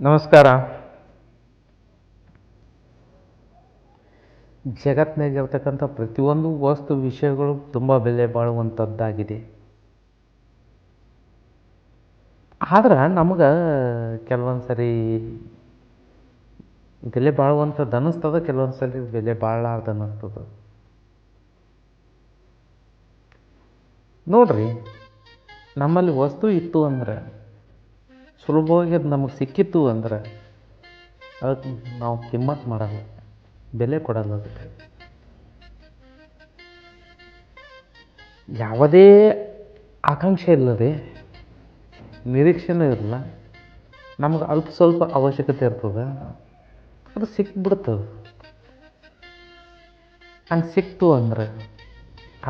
ನಮಸ್ಕಾರ. ಜಗತ್ತಿನಾಗಿರ್ತಕ್ಕಂಥ ಪ್ರತಿಯೊಂದು ವಸ್ತು ವಿಷಯಗಳು ತುಂಬ ಬೆಲೆ ಬಾಳುವಂಥದ್ದಾಗಿದೆ. ಆದ್ರೆ ನಮ್ಗೆ ಕೆಲವೊಂದು ಸರಿ ಬೆಲೆ ಬಾಳುವಂಥದ್ದು ಅನ್ನಿಸ್ತದ, ಕೆಲವೊಂದು ಸರಿ ಬೆಲೆ ಬಾಳಲಾರ್ದು ಅನ್ನಿಸ್ತದ ನೋಡ್ರಿ, ನಮ್ಮಲ್ಲಿ ವಸ್ತು ಇತ್ತು ಅಂದ್ರೆ ಸುಲಭವಾಗಿ ಅದು ನಮಗೆ ಸಿಕ್ಕಿತ್ತು ಅಂದ್ರೆ ಅದಕ್ಕೆ ನಾವು ಕಿಮ್ಮತ್ತು ಮಾಡಲ್ಲ, ಬೆಲೆ ಕೊಡಲ್ಲ ಅದಕ್ಕೆ. ಯಾವುದೇ ಆಕಾಂಕ್ಷೆ ಇಲ್ಲದೆ, ನಿರೀಕ್ಷೆನೂ ಇರಲ್ಲ, ನಮ್ಗೆ ಅಲ್ಪ ಸ್ವಲ್ಪ ಅವಶ್ಯಕತೆ ಇರ್ತದೆ, ಅದು ಸಿಕ್ಬಿಡ್ತದೆ. ಹಂಗೆ ಸಿಕ್ತು ಅಂದರೆ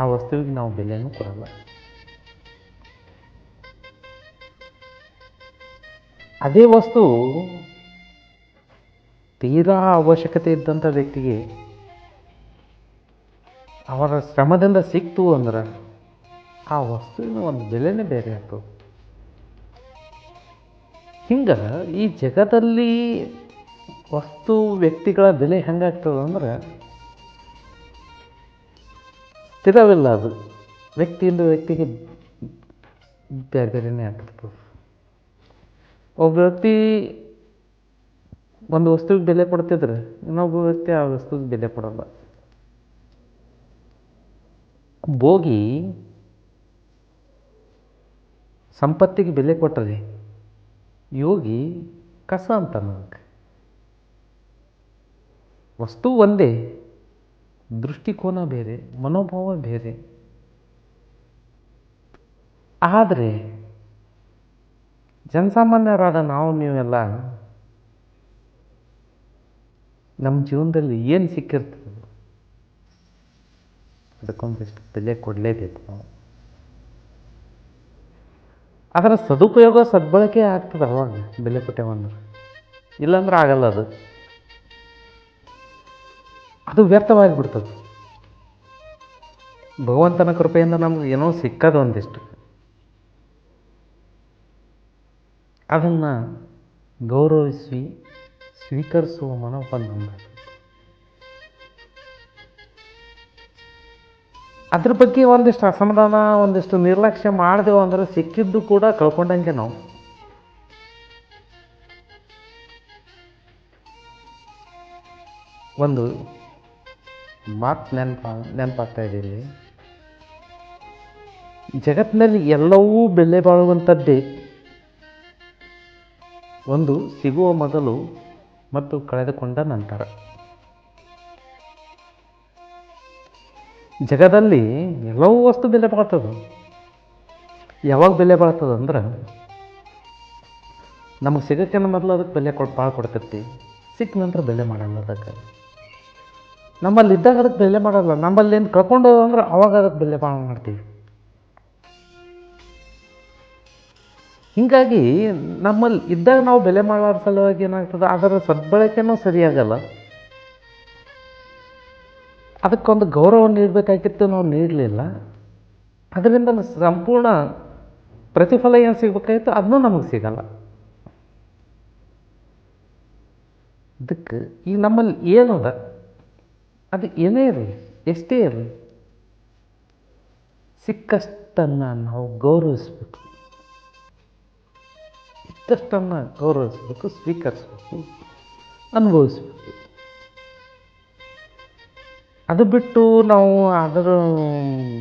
ಆ ವಸ್ತುವಿಗೆ ನಾವು ಬೆಲೆನೂ ಕೊಡಲ್ಲ. ಅದೇ ವಸ್ತು ತೀರಾ ಅವಶ್ಯಕತೆ ಇದ್ದಂಥ ವ್ಯಕ್ತಿಗೆ ಅವರ ಶ್ರಮದಿಂದ ಸಿಕ್ತು ಅಂದ್ರೆ ಆ ವಸ್ತುವಿನ ಒಂದು ಬೆಲೆನೇ ಬೇರೆ ಆಗ್ತದೆ. ಹಿಂಗೆ ಈ ಜಗದಲ್ಲಿ ವಸ್ತು ವ್ಯಕ್ತಿಗಳ ಬೆಲೆ ಹೆಂಗಾಗ್ತದೆ ಅಂದ್ರೆ ಸ್ಥಿರವಿಲ್ಲ ಅದು. ವ್ಯಕ್ತಿಯಿಂದ ವ್ಯಕ್ತಿಗೆ ಬೇರೆ ಬೇರೆನೇ ಆಗ್ತಿರ್ತದೆ ಒಬ್ಬ ವ್ಯಕ್ತಿ ಒಂದು ವಸ್ತುವಿಗೆ ಬೆಲೆ ಕೊಡ್ತಿದ್ರೆ, ಇನ್ನೊಬ್ಬ ವ್ಯಕ್ತಿ ಆ ವಸ್ತುಗೆ ಬೆಲೆ ಕೊಡಲ್ಲ. ಭೋಗಿ ಸಂಪತ್ತಿಗೆ ಬೆಲೆ ಕೊಟ್ಟರೆ ಯೋಗಿ ಕಸ ಅಂತ ನನಗೆ ವಸ್ತು ಒಂದೇ, ದೃಷ್ಟಿಕೋನ ಬೇರೆ, ಮನೋಭಾವ ಬೇರೆ. ಆದರೆ ಜನಸಾಮಾನ್ಯರಾದ ನಾವು ನೀವೆಲ್ಲ ನಮ್ಮ ಜೀವನದಲ್ಲಿ ಏನು ಸಿಕ್ಕಿರ್ತದೆ? ಅದಕ್ಕೊಂದಿಷ್ಟು ಬೆಲೆ ಕೊಡಲೇಬೇಕು ನಾವು. ಅದರ ಸದುಪಯೋಗ, ಸದ್ಬಳಕೆ ಆಗ್ತದೆ ಅವಾಗ ಬೆಲೆ ಕೊಟ್ಟೇವಂದ್ರೆ ಇಲ್ಲಾಂದ್ರೆ ಆಗಲ್ಲ ಅದು. ಅದು ವ್ಯರ್ಥವಾಗಿಬಿಡ್ತದೆ. ಭಗವಂತನ ಕೃಪೆಯಿಂದ ನಮ್ಗೆ ಏನೋ ಸಿಕ್ಕದು ಒಂದಿಷ್ಟು. ಅದನ್ನು ಗೌರವಿಸಿ ಸ್ವೀಕರಿಸುವ ಮನೋಭಾವ ಅದ್ರ ಬಗ್ಗೆ ಒಂದಿಷ್ಟು ಅಸಮಾಧಾನ, ಒಂದಿಷ್ಟು ನಿರ್ಲಕ್ಷ್ಯ ಮಾಡಿದೆವು ಅಂದರೆ ಸಿಕ್ಕಿದ್ದು ಕೂಡ ಕಳ್ಕೊಂಡಂಗೆ ನಾವು. ಒಂದು ಮಾತು ನೆನಪ, ನೆನಪಾಗ್ತಾ ಇಲ್ಲಿ ಜಗತ್ತಿನಲ್ಲಿ ಎಲ್ಲವೂ ಬೆಲೆ ಬಾಳುವಂಥದ್ದೇ. ಒಂದು ಸಿಗುವ ಮೊದಲು ಮತ್ತು ಕಳೆದುಕೊಂಡ ನಂತರ. ಜಗದಲ್ಲಿ ಎಲ್ಲವೂ ವಸ್ತು ಬೆಲೆ ಬಾಳ್ತದೆ. ಯಾವಾಗ ಬೆಲೆ ಬಾಳ್ತದೆ ಅಂದ್ರೆ, ನಮಗೆ ಸಿಗೋಕ್ಕಿಂತ ಮೊದಲು ಅದಕ್ಕೆ ಬೆಲೆ ಕೊಟ್ಟು ಭಾಳ ಕೊಡ್ತೈತಿ. ಸಿಕ್ಕ ನಂತರ ಬೆಲೆ ಮಾಡಲ್ಲ ಅದಕ್ಕೆ. ನಮ್ಮಲ್ಲಿ ಇದ್ದಾಗ ಅದಕ್ಕೆ ಬೆಲೆ ಮಾಡಲ್ಲ. ನಮ್ಮಲ್ಲಿ ಏನು ಕಳ್ಕೊಂಡು ಅಂದ್ರೆ ಅವಾಗ ಅದಕ್ಕೆ ಬೆಲೆ ಭಾಳ ಮಾಡ್ತೀವಿ. ಹೀಗಾಗಿ ನಮ್ಮಲ್ಲಿ ಇದ್ದಾಗ ನಾವು ಬೆಲೆ ಮಾಡುವ ಸಲುವಾಗಿ ಏನಾಗ್ತದೆ? ಅದರ ಸದ್ಬಳಕೆನೂ ಸರಿಯಾಗಲ್ಲ. ಅದಕ್ಕೊಂದು ಗೌರವ ನೀಡಬೇಕಾಗಿತ್ತು ನಾವು ನೀಡಲಿಲ್ಲ. ಅದರಿಂದ ಸಂಪೂರ್ಣ ಪ್ರತಿಫಲ ಏನು ಸಿಗ್ಬೇಕಾಗಿತ್ತು? ಅದನ್ನೂ ನಮಗೆ ಸಿಗಲ್ಲ. ಇದಕ್ಕೆ ಈಗ ನಮ್ಮಲ್ಲಿ ಏನದ? ಅದು ಏನೇ ಇರಲಿ, ಎಷ್ಟೇ ಇರಲಿ, ಸಿಕ್ಕಷ್ಟನ್ನು ನಾವು ಗೌರವಿಸ್ಬೇಕು. ಇದ್ದಷ್ಟನ್ನು ಗೌರವಿಸಬೇಕು, ಸ್ವೀಕರಿಸಬೇಕು, ಅನುಭವಿಸಬೇಕು. ಅದು ಬಿಟ್ಟು ನಾವು ಅದರ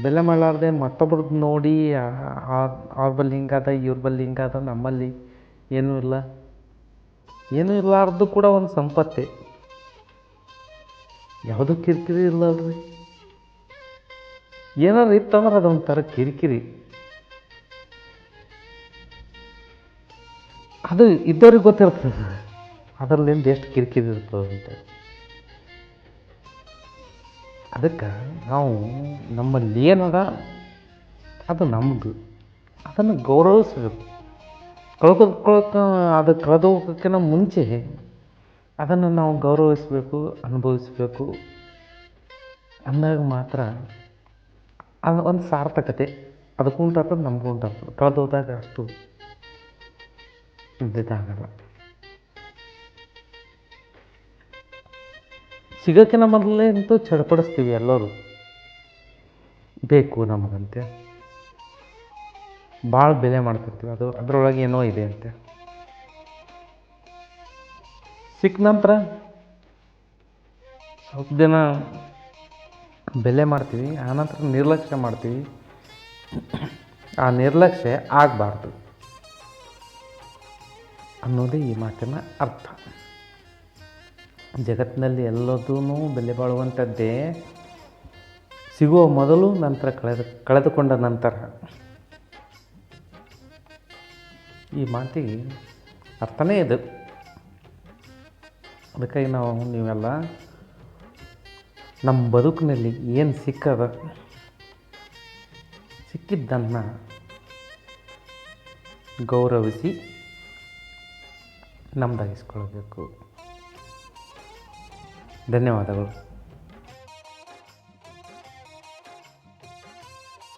ಬೆಲೆ ಮಾಡಲಾರ್ದೆ ಮತ್ತೊಬ್ರದ್ದು ನೋಡಿ ಅವ್ರ ಬಲ್ಲಿ ಹಿಂಗಾದ ಇವ್ರ ಬಲ್ಲಿ ಹಿಂಗಾದ ನಮ್ಮಲ್ಲಿ ಏನೂ ಇಲ್ಲ. ಏನೂ ಇರಲಾರ್ದು ಕೂಡ ಒಂದು ಸಂಪತ್ತೆ. ಯಾವುದೂ ಕಿರಿಕಿರಿ ಇಲ್ಲಲ್ರಿ ಏನಾರು ಇತ್ತಂದ್ರೆ ಅದೊಂಥರ ಕಿರಿಕಿರಿ. ಅದು ಇದ್ದವ್ರಿಗೆ ಗೊತ್ತಿರ್ತದೆ. ಅದರಲ್ಲಿಂದ ಎಷ್ಟು ಕಿರಿಕಿರಿ ಅಂತ. ಅದಕ್ಕೆ ನಾವು ನಮ್ಮಲ್ಲಿ ಏನದ? ಅದು ನಮ್ಮದು ಅದನ್ನು ಗೌರವಿಸಬೇಕು. ಕಳ್ಕೊಳ್ಕ ಅದು ಕಳೆದು ಮುಂಚೆ ಅದನ್ನು ನಾವು ಗೌರವಿಸಬೇಕು, ಅನುಭವಿಸಬೇಕು ಅಂದಾಗ ಮಾತ್ರ ಅದು ಒಂದು ಸಾರ್ಥಕತೆ. ಅದಕ್ಕೂ ಉಂಟಾಗ್ತದೆ, ನಮಗೂ ಉಂಟಾಗ್ತದೆ. ಕಳೆದು ಹೋದಾಗ ಅಷ್ಟು ಇದ್ದಾಗಲ್ಲ ಸಿಗೋಕ್ಕಿಂತ ಮೊದಲೇ ಅಂತೂ ಚಡಪಡಿಸ್ತೀವಿ ಎಲ್ಲರೂ. ಬೇಕು ನಮಗಂತೆ. ಭಾಳ ಬೆಲೆ ಮಾಡ್ತಿರ್ತೀವಿ. ಅದು ಅದರೊಳಗೆ ಏನೋ ಇದೆ ಅಂತೆ. ಸಿಕ್ಕ ನಂತರ ಸ್ವಲ್ಪ ದಿನ ಬೆಲೆ ಮಾಡ್ತೀವಿ. ಆನಂತರ ನಿರ್ಲಕ್ಷ್ಯ ಮಾಡ್ತೀವಿ. ಆ ನಿರ್ಲಕ್ಷ್ಯ ಆಗಬಾರ್ದು. ಅನ್ನೋದೇ ಈ ಮಾತಿನ ಅರ್ಥ. ಜಗತ್ತಿನಲ್ಲಿ ಎಲ್ಲದೂ ಬೆಲೆ ಬಾಳುವಂಥದ್ದೇ ಸಿಗುವ ಮೊದಲು, ನಂತರ ಕಳೆದು, ಕಳೆದುಕೊಂಡ ನಂತರ. ಈ ಮಾತಿಗೆ ಅರ್ಥನೇ ಇದು. ಅದಕ್ಕಾಗಿ ನಾವು ನೀವೆಲ್ಲ ನಮ್ಮ ಬದುಕಿನಲ್ಲಿ ಏನು ಸಿಕ್ಕದ, ಸಿಕ್ಕಿದ್ದನ್ನು ಗೌರವಿಸಿ ನಮ್ದಾಗಿಸ್ಕೊಳ್ಬೇಕು. ಧನ್ಯವಾದಗಳು.